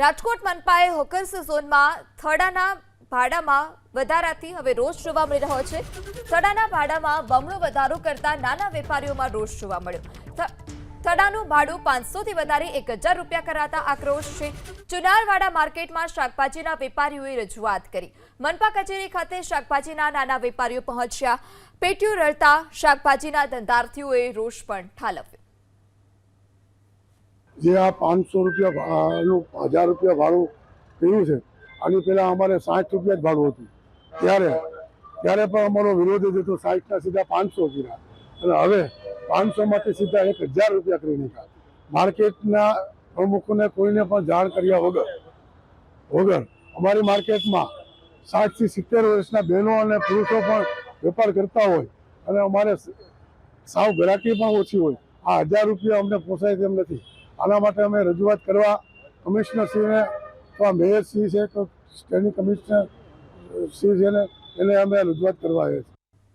Rajkot મનપાએ hawkers ઝોનમાં થડાના ભાડામાં વધારાથી હવે રોષ જોવા મળી રહ્યો છે. થડાના ભાડામાં બમણો વધારો કરતા નાના વેપારીઓમાં રોષ જોવા મળ્યો. થડાનું ભાડું પાંચસોથી વધારે એક હજાર રૂપિયા કરાતા આક્રોશ છે. ચુનારવાડા માર્કેટમાં શાકભાજીના વેપારીઓએ રજૂઆત કરી. મનપા કચેરી ખાતે શાકભાજીના નાના વેપારીઓ પહોંચ્યા. પેટીઓ રળતા શાકભાજીના ધંધાર્થીઓએ રોષ પણ ઠાલવ્યો. જે આ પાંચસો રૂપિયા ભાડાનું હજાર રૂપિયા ભાડું થયું છે, આની પહેલાં અમારે સાઠ રૂપિયા જ ભાડું હતું. ત્યારે ત્યારે પણ અમારો વિરોધ જ હતો, સાઠના સીધા પાંચસો કર્યા. અને હવે પાંચસોમાંથી સીધા એક હજાર રૂપિયા કરી નાખ્યા માર્કેટના પ્રમુખોને કોઈને પણ જાણ કર્યા વગર વગર અમારી માર્કેટમાં સાઠથી સિત્તેર વર્ષના બહેનો અને પુરુષો પણ વેપાર કરતા હોય અને અમારે સાવ ગ્રાહકી પણ ઓછી હોય. આ હજાર રૂપિયા અમને પોસાય તેમ નથી. આના માટે અમે રજૂઆત કરવા કમિશનરશ્રીને અથવા મેયરશ્રી છે કે સ્ટેન્ડિંગ કમિશનરશ્રી છે ને, એને અમે રજૂઆત કરવા આવ્યા છીએ.